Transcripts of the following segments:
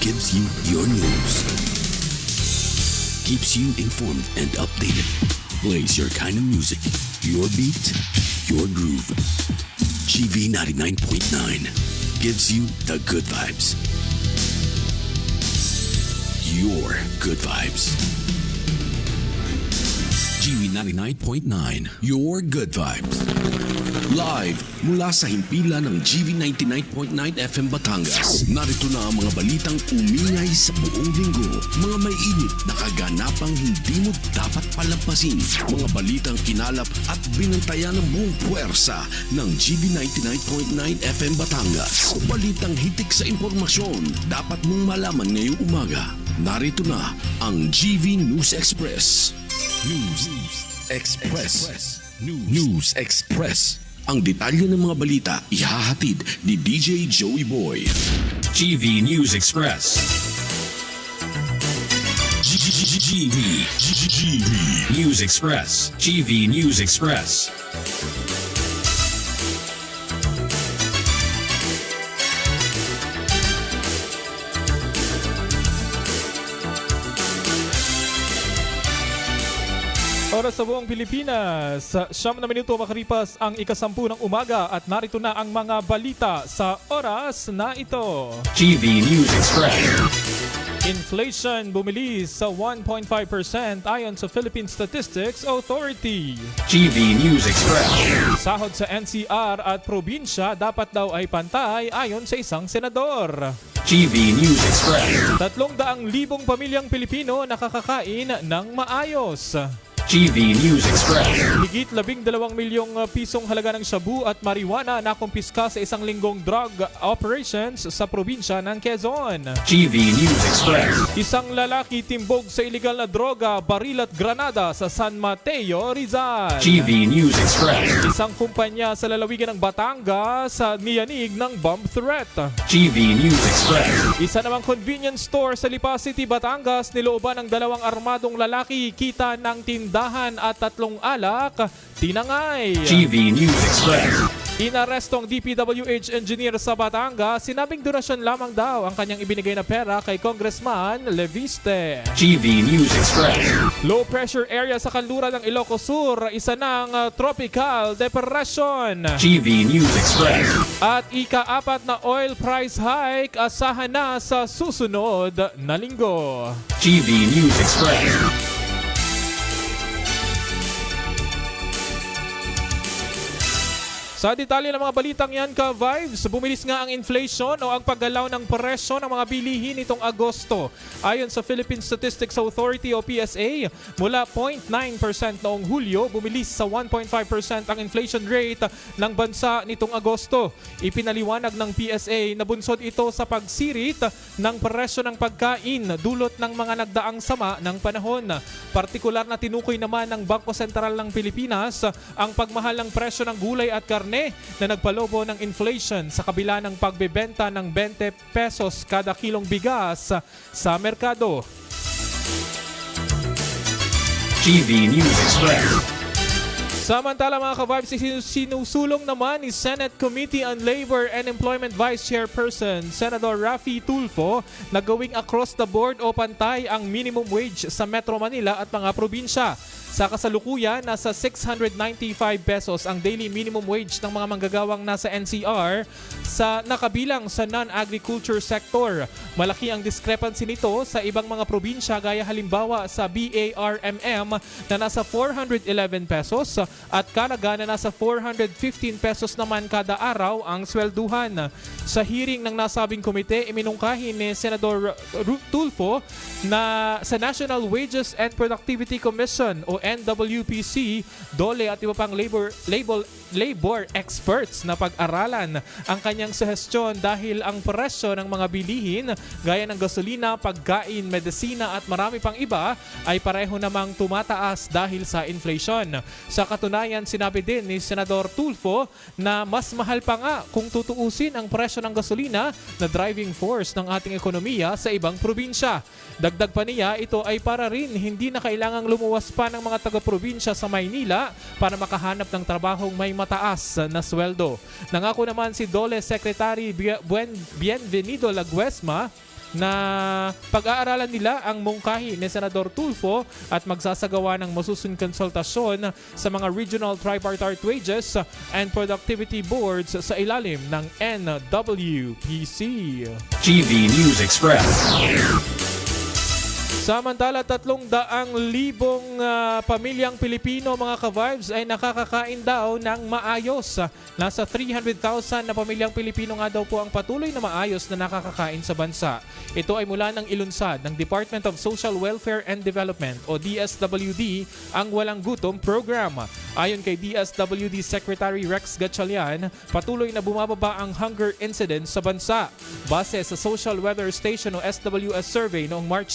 gives you your news, keeps you informed and updated, plays your kind of music, your beat, your groove. GV 99.9 gives you the good vibes. Your good vibes. GV 99.9, your good vibes. Live mula sa himpilan ng GV 99.9 FM Batangas. Narito na ang mga balitang umingay sa buong linggo. Mga may init na kaganapang hindi mo dapat palampasin. Mga balitang kinalap at binantayan ng buong puwersa ng GV 99.9 FM Batangas. Balitang hitik sa impormasyon dapat mong malaman ngayong umaga. Narito na ang GV News Express. News Express. News, News Express. Ang detalye ng mga balita ihahatid ni DJ Joey Boy. GV News Express. GV GV News Express. GV News Express. Oras sa buong Pilipinas, sa siyam na minuto makaripas ang ikasampu ng umaga at narito na ang mga balita sa oras na ito. GV News Express. Inflation bumilis sa 1.5% ayon sa Philippine Statistics Authority. GV News Express. Sahod sa NCR at probinsya dapat daw ay pantay ayon sa isang senador. GV News Express. Tatlong daang libong pamilyang Pilipino nakakakain ng maayos. GV News Express. Higit labing dalawang milyong uh, pisong halaga ng shabu at marijuana na kumpiska sa isang linggong drug operations sa probinsya ng Quezon. GV News Express. Isang lalaki timbog sa iligal na droga, baril at granada sa San Mateo, Rizal. GV News Express. Isang kumpanya sa lalawigan ng Batangas sa niyanig ng bomb threat. GV News Express. Isa namang convenience store sa Lipa City, Batangas, nilooban ng dalawang armadong lalaki kita ng tindahan at tatlong alak, tinangay. GV News Express. Inarestong DPWH engineer sa Batangas, sinabing donasyon lamang daw ang kanyang ibinigay na pera kay Congressman Leviste. GV News Express. Low pressure area sa kanluran ng Ilocos Sur, isa ng uh, tropical depression. GV News Express. At ika-apat na oil price hike asahan na sa susunod na linggo. GV News Express. Sa detalye ng mga balitang yan ka vibes, bumilis nga ang inflation o ang paggalaw ng presyo ng mga bilihin nitong Agosto. Ayon sa Philippine Statistics Authority o PSA, mula 0.9% noong Hulyo, bumilis sa 1.5% ang inflation rate ng bansa nitong Agosto. Ipinaliwanag ng PSA na bunsod ito sa pagsirit ng presyo ng pagkain dulot ng mga nagdaang sama ng panahon. Partikular na tinukoy naman ng Bangko Sentral ng Pilipinas ang pagmahal ng presyo ng gulay at karne na nagpalobo ng inflation sa kabila ng pagbebenta ng 20 pesos kada kilong bigas sa merkado. GV News Express. Samantala mga ka-vibes, sin- sinusulong naman ni Senate Committee on Labor and Employment Vice Chairperson Senator Rafi Tulfo na gawing across the board o pantay ang minimum wage sa Metro Manila at mga probinsya. Sa kasalukuyan, nasa 695 pesos ang daily minimum wage ng mga manggagawang nasa NCR sa nakabilang sa non-agriculture sector. Malaki ang discrepancy nito sa ibang mga probinsya gaya halimbawa sa BARMM na nasa 411 pesos at Caraga na nasa 415 pesos naman kada araw ang swelduhan. Sa hearing ng nasabing komite, iminungkahi ni Senador Tulfo na sa National Wages and Productivity Commission o NWPC, DOLE at iba pang labor, label, labor experts na pag-aralan ang kanyang suhestyon dahil ang presyo ng mga bilihin gaya ng gasolina, pagkain, medisina at marami pang iba ay pareho namang tumataas dahil sa inflation. Sa katunayan, sinabi din ni Senador Tulfo na mas mahal pa nga kung tutuusin ang presyo ng gasolina na driving force ng ating ekonomiya sa ibang probinsya. Dagdag pa niya, ito ay para rin hindi na kailangang lumuwas pa ng mga taga-probinsya sa Maynila para makahanap ng trabahong may mataas na sweldo. Nangako naman si Dole Secretary Buen- Bienvenido Laguesma na pag-aaralan nila ang mungkahi ni Senador Tulfo at magsasagawa ng masusun konsultasyon sa mga regional tripartite wages and productivity boards sa ilalim ng NWPC. GV News Express. Samantala, tatlong daang libong ah, pamilyang Pilipino mga ka-vibes ay nakakakain daw ng maayos. Nasa 300,000 na pamilyang Pilipino nga daw po ang patuloy na maayos na nakakakain sa bansa. Ito ay mula ng ilunsad ng Department of Social Welfare and Development o DSWD ang Walang Gutom Program. Ayon kay DSWD Secretary Rex Gatchalian, patuloy na bumababa ang hunger incidence sa bansa. Base sa Social Weather Station o SWS survey noong March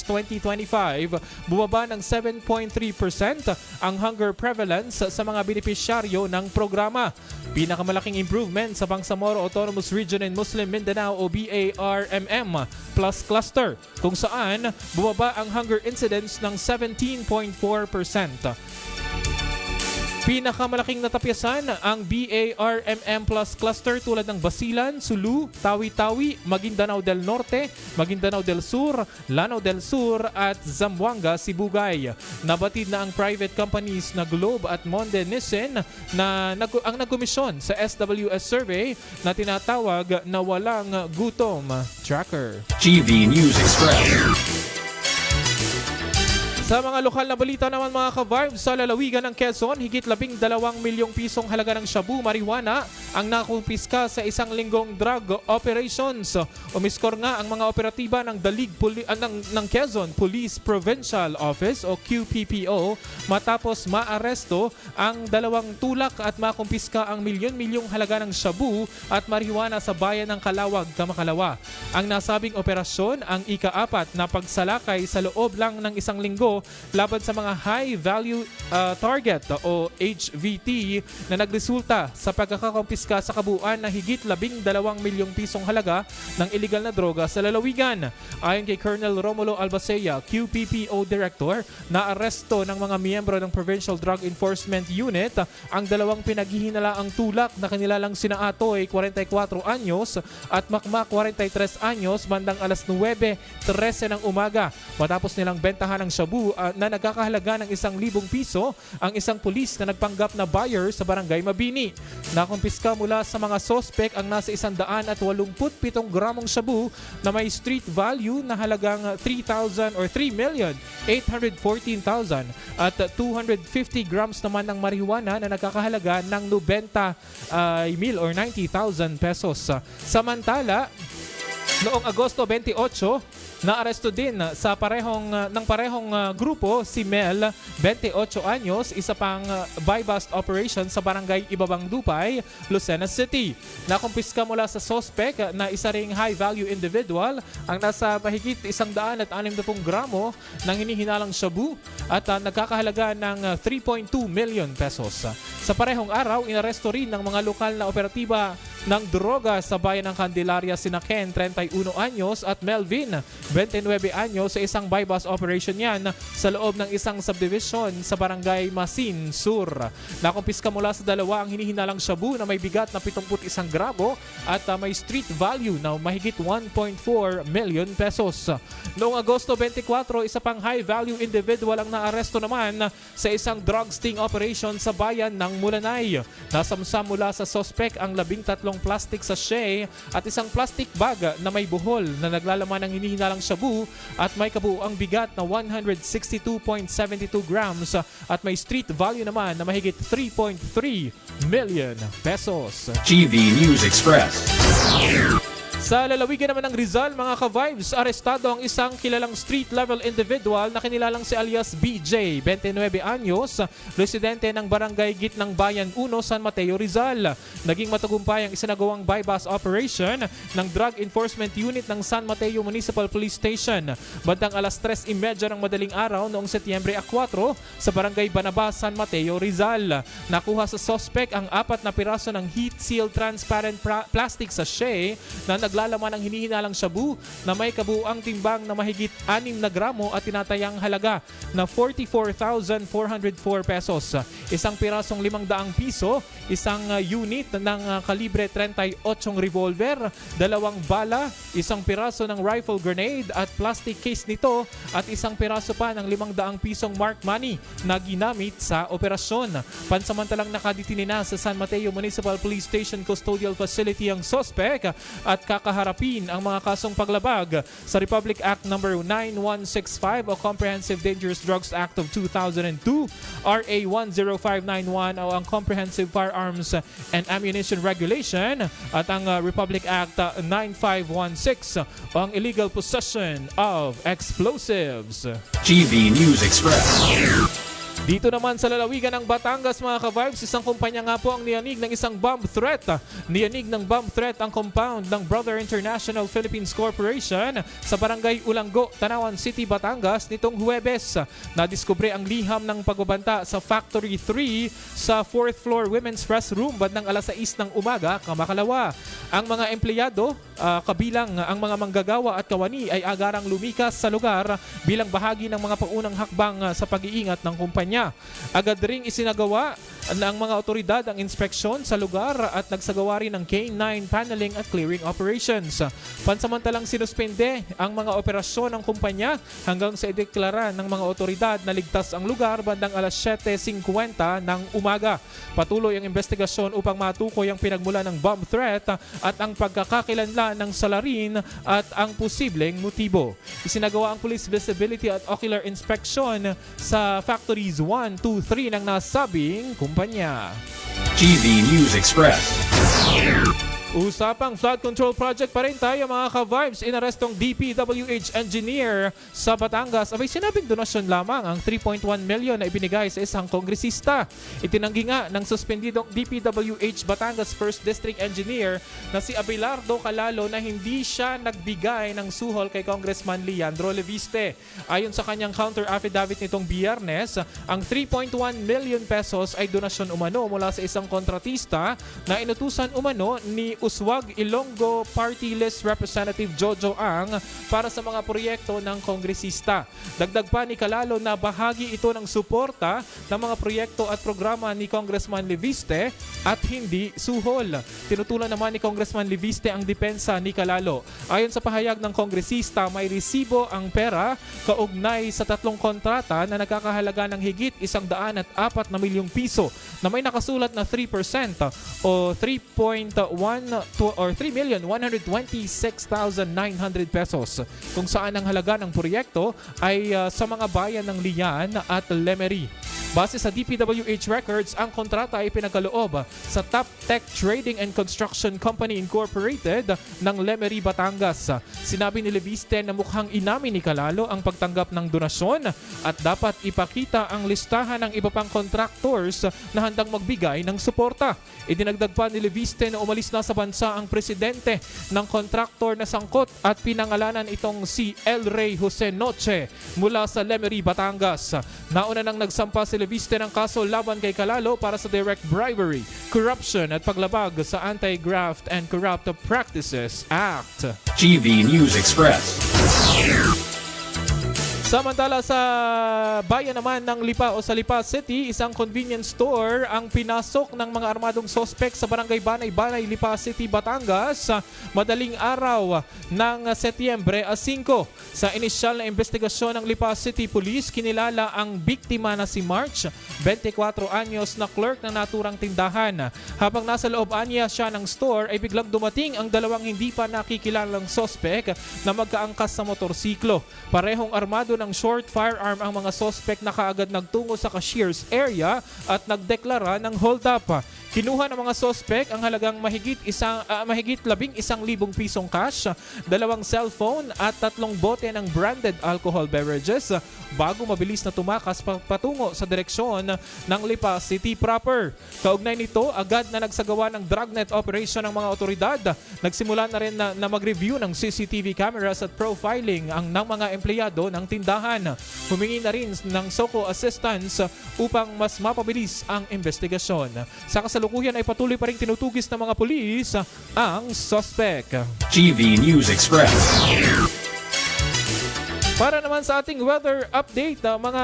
2025, bumaba ng 7.3% ang hunger prevalence sa mga benepisyaryo ng programa. Pinakamalaking improvement sa Bangsamoro Autonomous Region in Muslim Mindanao o BARMM plus cluster kung saan bumaba ang hunger incidence ng 17.4%. Pinakamalaking natapyasan ang BARMM Plus cluster tulad ng Basilan, Sulu, Tawi-Tawi, Maguindanao del Norte, Maguindanao del Sur, Lanao del Sur at Zamboanga, Sibugay. Nabatid na ang private companies na Globe at Monde Nissin na nag- ang nagkomisyon sa SWS survey na tinatawag na walang gutom tracker. GV News Express. Sa mga lokal na balita naman mga ka-vibes, sa lalawigan ng Quezon, higit labing dalawang milyong pisong halaga ng shabu marijuana ang nakumpiska sa isang linggong drug operations. Umiskor nga ang mga operatiba ng Dalig Poli- ah, ng, ng Quezon Police Provincial Office o QPPO matapos maaresto ang dalawang tulak at makumpiska ang milyon-milyong halaga ng shabu at marijuana sa bayan ng Kalawag, Kamakalawa. Ang nasabing operasyon ang ika-apat na pagsalakay sa loob lang ng isang linggo laban sa mga high value uh, target o HVT na nagresulta sa pagkakakumpiska sa kabuuan na higit labing dalawang milyong pisong halaga ng illegal na droga sa lalawigan. Ayon kay Colonel Romulo Albacea, QPPO Director, na aresto ng mga miyembro ng Provincial Drug Enforcement Unit ang dalawang pinaghihinalaang tulak na kanilalang sina Atoy, 44 anyos at Makmak, 43 anyos bandang alas 9.13 ng umaga matapos nilang bentahan ng shabu uh, na nagkakahalaga ng isang libong piso ang isang pulis na nagpanggap na buyer sa barangay Mabini. Nakumpiska mula sa mga sospek ang nasa isang daan at 87 gramong shabu na may street value na halagang 3,000 or 3 million 814,000 at 250 grams naman ng marijuana na nagkakahalaga ng 90 uh, mil or 90,000 pesos. Samantala, Noong Agosto 28, naaresto din sa parehong ng parehong uh, grupo si Mel, 28 anyos, isa pang buy bust operation sa barangay Ibabang Dupay, Lucena City. Nakumpiska mula sa uh, na isa ring high value individual ang nasa mahigit 160 gramo ng hinihinalang shabu at uh, nagkakahalaga ng uh, 3.2 million pesos. Sa parehong araw, inaresto rin ng mga lokal na operatiba ng droga sa bayan ng Candelaria sina Ken, 31 anyos at Melvin, 29 anyos sa isang bypass operation yan sa loob ng isang subdivision sa barangay Masin Sur. Nakumpiska mula sa dalawa ang hinihinalang shabu na may bigat na 71 gramo at uh, may street value na mahigit 1.4 million pesos. Noong Agosto 24, isa pang high value individual ang naaresto naman sa isang drug sting operation sa bayan ng Mulanay. Nasamsam mula sa sospek ang labing tatlong plastic sachet at isang plastic bag na may buhol na naglalaman ng hinihinalang shabu at may kabuuang bigat na 162.72 grams at may street value naman na mahigit 3.3 million pesos. GV News Express. Sa lalawigan naman ng Rizal, mga ka-vibes, arestado ang isang kilalang street-level individual na kinilalang si alias BJ, 29 anyos, residente ng barangay Gitnang Bayan 1, San Mateo, Rizal. Naging matagumpay ang isinagawang bypass operation ng Drug Enforcement Unit ng San Mateo Municipal Police Station. Bandang alas 3.30 ng madaling araw noong Setyembre 4 sa barangay Banaba, San Mateo, Rizal. Nakuha sa suspect ang apat na piraso ng heat-sealed transparent plastic sachet na nagla naglalaman ng hinihinalang shabu na may kabuuang timbang na mahigit 6 na gramo at tinatayang halaga na 44,404 pesos. Isang pirasong 500 piso, isang uh, unit ng uh, kalibre 38 revolver, dalawang bala, isang piraso ng rifle grenade at plastic case nito at isang piraso pa ng 500 pisong mark money na ginamit sa operasyon. Pansamantalang nakaditini na sa San Mateo Municipal Police Station Custodial Facility ang sospek at kakaharapin ang mga kasong paglabag sa Republic Act No. 9165 o Comprehensive Dangerous Drugs Act of 2002, RA 10591 o ang Comprehensive Firearms and Ammunition Regulation at ang uh, Republic Act uh, 9516 o ang Illegal Possession of Explosives. GV News Express. Dito naman sa lalawigan ng Batangas mga ka-vibes, isang kumpanya nga po ang niyanig ng isang bomb threat. Niyanig ng bomb threat ang compound ng Brother International Philippines Corporation sa barangay Ulanggo, Tanawan City, Batangas nitong Huwebes. Nadiskubre ang liham ng pagbabanta sa Factory 3 sa 4th floor women's restroom bandang alas 6 ng umaga, kamakalawa. Ang mga empleyado, ah, kabilang ang mga manggagawa at kawani ay agarang lumikas sa lugar bilang bahagi ng mga paunang hakbang ah, sa pag-iingat ng kumpanya. Agad ring isinagawa ng mga otoridad ang inspeksyon sa lugar at nagsagawa rin ng K9 paneling at clearing operations. Pansamantalang sinuspende ang mga operasyon ng kumpanya hanggang sa ideklara ng mga otoridad na ligtas ang lugar bandang alas 7.50 ng umaga. Patuloy ang investigasyon upang matukoy ang pinagmula ng bomb threat at ang pagkakakilanlan ng salarin at ang posibleng motibo. Isinagawa ang police visibility at ocular inspection sa factories 1, 2, 3 ng nasabing kumpanya. GV News Express. Usapang flood control project pa rin tayo mga ka-vibes. Inarestong DPWH engineer sa Batangas. Abay sinabing donasyon lamang ang 3.1 million na ibinigay sa isang kongresista. Itinanggi nga ng suspendidong DPWH Batangas 1st District Engineer na si Abelardo Calalo na hindi siya nagbigay ng suhol kay Congressman Leandro Leviste. Ayon sa kanyang counter affidavit nitong biyernes, ang 3.1 million pesos ay donasyon umano mula sa isang kontratista na inutusan umano ni Uswag Ilonggo Party List Representative Jojo Ang para sa mga proyekto ng kongresista. Dagdag pa ni Kalalo na bahagi ito ng suporta ng mga proyekto at programa ni Congressman Leviste at hindi suhol. Tinutulan naman ni Congressman Leviste ang depensa ni Kalalo. Ayon sa pahayag ng kongresista, may resibo ang pera kaugnay sa tatlong kontrata na nagkakahalaga ng higit isang daan at apat na milyong piso na may nakasulat na 3% o 3.1 to, or 3,126,900 pesos kung saan ang halaga ng proyekto ay uh, sa mga bayan ng Lian at Lemery. Base sa DPWH records, ang kontrata ay pinagkaloob sa Top Tech Trading and Construction Company Incorporated ng Lemery, Batangas. Sinabi ni Leviste na mukhang inamin ni Kalalo ang pagtanggap ng donasyon at dapat ipakita ang listahan ng iba pang contractors na handang magbigay ng suporta. Idinagdag pa ni Leviste na umalis na sa bansa ang presidente ng contractor na sangkot at pinangalanan itong si El Rey Jose Noche mula sa Lemery, Batangas. Nauna nang nagsampa si Leviste ng kaso laban kay Kalalo para sa direct bribery, corruption at paglabag sa Anti-Graft and Corrupt Practices Act. GV News Express. Samantala sa bayan naman ng Lipa o sa Lipa City, isang convenience store ang pinasok ng mga armadong sospek sa barangay Banay-Banay, Lipa City, Batangas madaling araw ng Setyembre 5. Sa inisyal na investigasyon ng Lipa City Police, kinilala ang biktima na si March, 24 anyos na clerk ng naturang tindahan. Habang nasa loob anya siya ng store ay biglang dumating ang dalawang hindi pa nakikilalang sospek na magkaangkas sa motorsiklo. Parehong armado ng short firearm ang mga sospek na kaagad nagtungo sa cashier's area at nagdeklara ng hold up. Kinuha ng mga sospek ang halagang mahigit isang ah, mahigit labing isang libong pisong cash, dalawang cellphone at tatlong bote ng branded alcohol beverages bago mabilis na tumakas pa- patungo sa direksyon ng Lipa City proper. Kaugnay nito, agad na nagsagawa ng dragnet operation ng mga otoridad. Nagsimula na rin na, na mag-review ng CCTV cameras at profiling ang ng mga empleyado ng tindahan. Humingi na rin ng SOCO assistance upang mas mapabilis ang investigasyon. Sa kasalukuyan ay patuloy pa rin tinutugis ng mga pulis ang suspect. GV News Express. Para naman sa ating weather update, ah, mga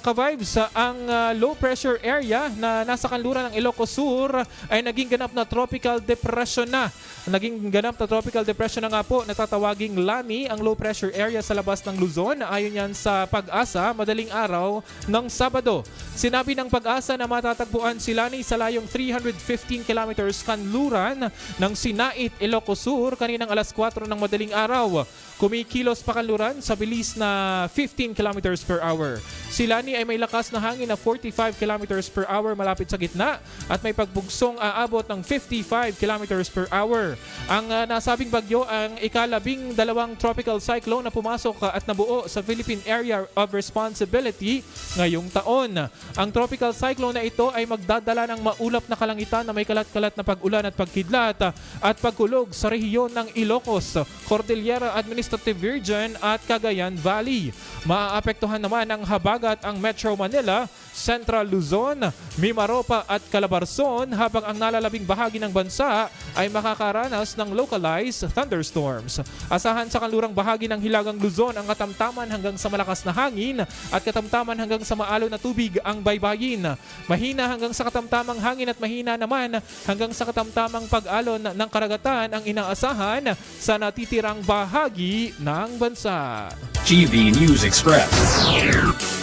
ka-vibes, ah, ang ah, low pressure area na nasa kanluran ng Ilocos Sur ay naging ganap na tropical depression na. Naging ganap na tropical depression na nga po, natatawaging Lani, ang low pressure area sa labas ng Luzon. Ayon yan sa pag-asa, madaling araw ng Sabado. Sinabi ng pag-asa na matatagpuan si Lani sa layong 315 kilometers kanluran ng Sinait, Ilocos Sur kaninang alas 4 ng madaling araw. Kumikilos pa kanluran sa bilis na 15 kilometers per hour. Si Lani ay may lakas na hangin na 45 kilometers per hour malapit sa gitna at may pagbugsong aabot ng 55 kilometers per hour. Ang ah, nasabing bagyo ang ikalabing dalawang tropical cyclone na pumasok at nabuo sa Philippine Area of Responsibility ngayong taon. Ang tropical cyclone na ito ay magdadala ng maulap na kalangitan na may kalat-kalat na pag-ulan at pagkidlat at pagkulog sa rehiyon ng Ilocos, Cordillera Administrative Region at Cagayan Valley. Maaapektuhan naman ang habagat ang Metro Manila, Central Luzon, Mimaropa at Calabarzon habang ang nalalabing bahagi ng bansa ay makakaranas ng localized thunderstorms. Asahan sa kanlurang bahagi ng Hilagang Luzon ang katamtaman hanggang sa malakas na hangin at katamtaman hanggang sa maalo na tubig ang baybayin. Mahina hanggang sa katamtamang hangin at mahina naman hanggang sa katamtamang pag-alon ng karagatan ang inaasahan sa natitirang bahagi ng bansa. GV News Express.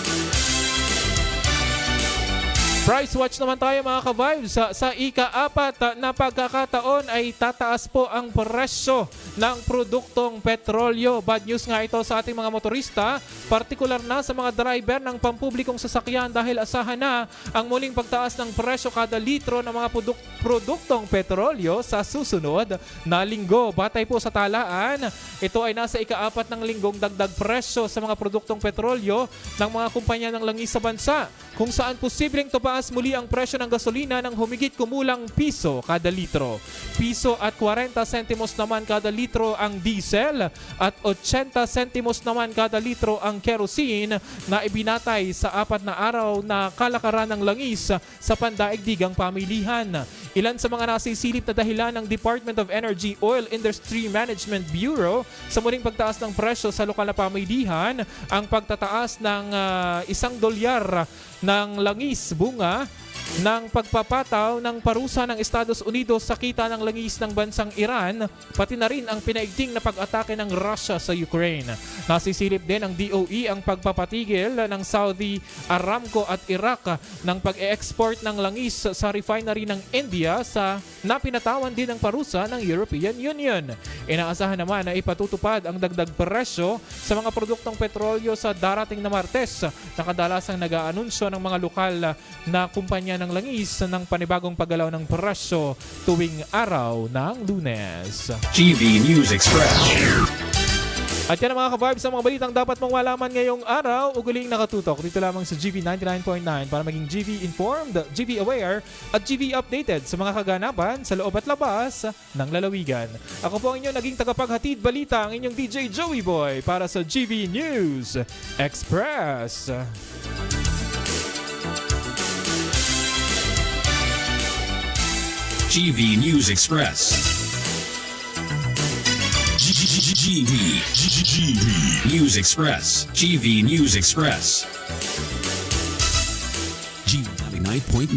Price watch naman tayo mga ka-vibes. Sa, sa ika-apat na pagkakataon ay tataas po ang presyo ng produktong petrolyo. Bad news nga ito sa ating mga motorista, partikular na sa mga driver ng pampublikong sasakyan dahil asahan na ang muling pagtaas ng presyo kada litro ng mga produk- produktong petrolyo sa susunod na linggo. Batay po sa talaan, ito ay nasa ika-apat ng linggong dagdag presyo sa mga produktong petrolyo ng mga kumpanya ng langis sa bansa kung saan posibleng tumaas muli ang presyo ng gasolina ng humigit kumulang piso kada litro. Piso at 40 sentimos naman kada litro ang diesel at 80 sentimos naman kada litro ang kerosene na ibinatay sa apat na araw na kalakaran ng langis sa pandaigdigang pamilihan. Ilan sa mga nasisilip na dahilan ng Department of Energy Oil Industry Management Bureau sa muling pagtaas ng presyo sa lokal na pamilihan, ang pagtataas ng ah, isang dolyar ng langis bunga ng pagpapataw ng parusa ng Estados Unidos sa kita ng langis ng bansang Iran, pati na rin ang pinaigting na pag-atake ng Russia sa Ukraine. Nasisilip din ng DOE ang pagpapatigil ng Saudi Aramco at Iraq ng pag-export ng langis sa refinery ng India sa napinatawan din ng parusa ng European Union. Inaasahan naman na ipatutupad ang dagdag presyo sa mga produktong petrolyo sa darating na Martes na kadalasang nag-aanunsyo ng mga lokal na kumpanya ng langis ng panibagong paggalaw ng presyo tuwing araw ng lunes. GV News Express. At yan ang mga kabarbs sa mga balitang dapat mong malaman ngayong araw. Uguling nakatutok dito lamang sa GV 99.9 para maging GV informed, GV aware at GV updated sa mga kaganapan sa loob at labas ng lalawigan. Ako po ang inyong naging tagapaghatid balita, ang inyong DJ Joey Boy para sa GV News Express. GV News Express. GV, GV, News Express. GV News Express. GV 99.9,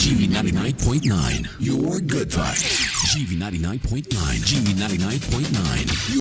GV 99.9, your good vibe. GV 99.9, GV 99.9,